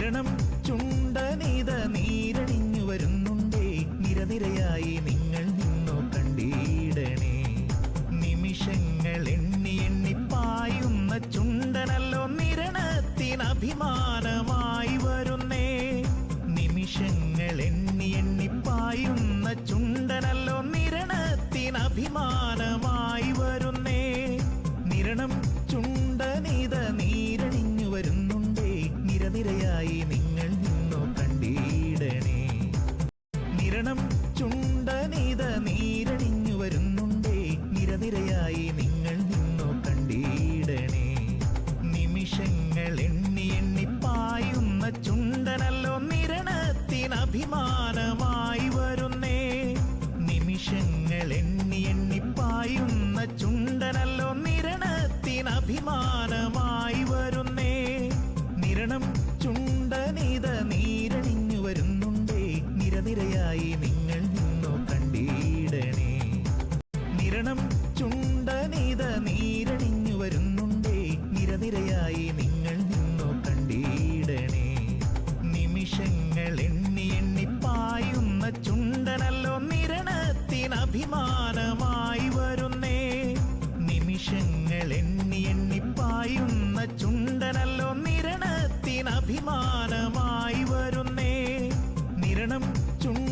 നിരണം ചുണ്ടനീത നീരണിഞ്ഞു വരുന്നുണ്ടേ. നിരനിരയായി നിങ്ങൾ നിന്നു കണ്ടീടണേ. നിമിഷങ്ങൾ എണ്ണി എണ്ണി പായുന്ന ചുണ്ടനല്ലോ നിരണത്തിനഭിമാനമായി വരുന്നേ. നിമിഷങ്ങൾ എണ്ണി എണ്ണി പായുന്ന ചുണ്ടനല്ലോ നിരണത്തിനഭിമാനമായി നിരനിരയായി നിങ്ങൾ നിന്നു കണ്ടിടണേ. നിരണം ചുണ്ടനീത നീരണിഞ്ഞു വരുന്നുണ്ടേ. നിരനിരയായി നിങ്ങൾ നിന്നു കണ്ടിടണേ. നിമിഷങ്ങൾ എണ്ണി എണ്ണി പായുന്ന ചുണ്ടനല്ലോ നിരണത്തിനഭിമാനമായി കണ്ണിനായി നിങ്ങൾ നിന്നു കണ്ടിടണേ. നിരണം ചുണ്ടനീത നീരണിഞ്ഞു വരുന്നുണ്ടേ. നിരനിരയായി നിങ്ങൾ നിന്നു കണ്ടിടണേ. നിമിഷങ്ങൾ എണ്ണി എണ്ണി ചുണ്ടനല്ലോ നിരണത്തിനഭിമാനമായി വരുന്നേ. നിമിഷങ്ങൾ എണ്ണി എണ്ണി ചുണ്ടനല്ലോ നിരണത്തിനഭിമാനമായി വരുന്നേ. നിരണം ചുണ്ട